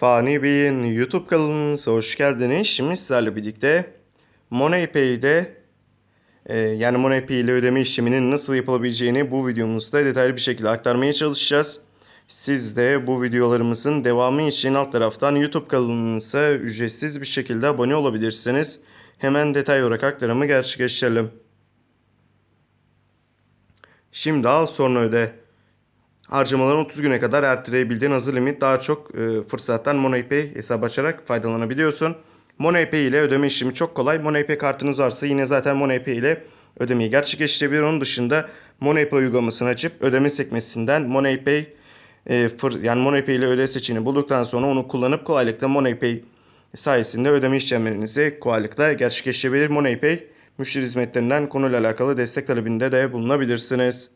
Fani Bey'in YouTube kanalınıza hoş geldiniz. Şimdi sizlerle birlikte MoneyPay'de e, yani MoneyPay ile ödeme işleminin nasıl yapılabileceğini bu videomuzda detaylı bir şekilde aktarmaya çalışacağız. Siz de bu videolarımızın devamı için alt taraftan YouTube kanalımıza ücretsiz bir şekilde abone olabilirsiniz. Hemen detay olarak aktarımı gerçekleştirelim. Şimdi al sonra öde. Harcamaların 30 güne kadar erteleyebildiğin hazır limit daha çok e, fırsattan MoneyPay hesap açarak faydalanabiliyorsun. MoneyPay ile ödeme işlemi çok kolay. MoneyPay kartınız varsa yine zaten MoneyPay ile ödemeyi gerçekleştirebilir. Onun dışında MoneyPay uygulamasını açıp ödeme sekmesinden MoneyPay e, fır, yani MoneyPay ile öde seçeneğini bulduktan sonra onu kullanıp kolaylıkla MoneyPay sayesinde ödeme işlemlerinizi kolaylıkla gerçekleştirebilir. MoneyPay müşteri hizmetlerinden konuyla alakalı destek talebinde de bulunabilirsiniz.